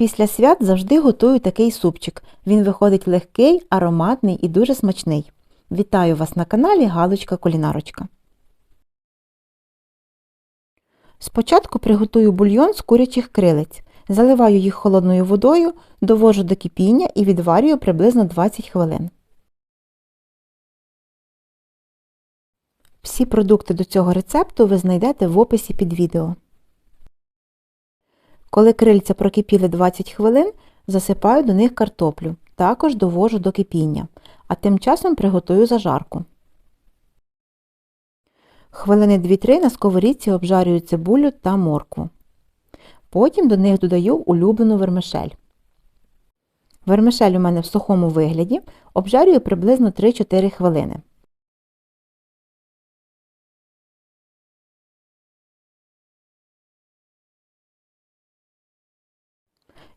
Після свят завжди готую такий супчик. Він виходить легкий, ароматний і дуже смачний. Вітаю вас на каналі Галочка Кулінарочка. Спочатку приготую бульйон з курячих крилець. Заливаю їх холодною водою, довожу до кипіння і відварюю приблизно 20 хвилин. Всі продукти до цього рецепту ви знайдете в описі під відео. Коли крильця прокипіли 20 хвилин, засипаю до них картоплю, також довожу до кипіння, а тим часом приготую зажарку. Хвилини 2-3 на сковорідці обжарюю цибулю та моркву. Потім до них додаю улюблену вермишель. Вермишель у мене в сухому вигляді обжарюю приблизно 3-4 хвилини.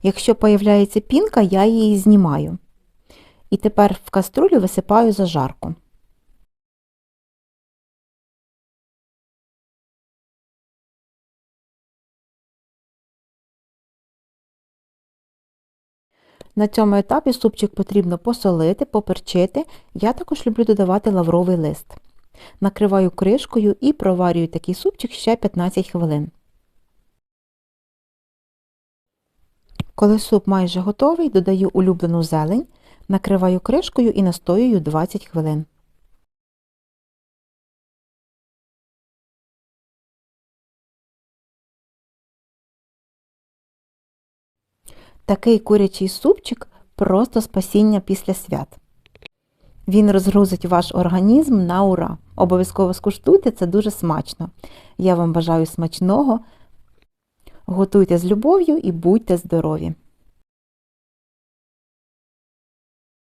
Якщо появляється пінка, я її знімаю. І тепер в каструлю висипаю зажарку. На цьому етапі супчик потрібно посолити, поперчити. Я також люблю додавати лавровий лист. Накриваю кришкою і проварюю такий супчик ще 15 хвилин. Коли суп майже готовий, додаю улюблену зелень, накриваю кришкою і настоюю 20 хвилин. Такий курячий супчик просто спасіння після свят. Він розгрузить ваш організм на ура. Обов'язково скуштуйте, це дуже смачно. Я вам бажаю смачного. Готуйте з любов'ю і будьте здорові!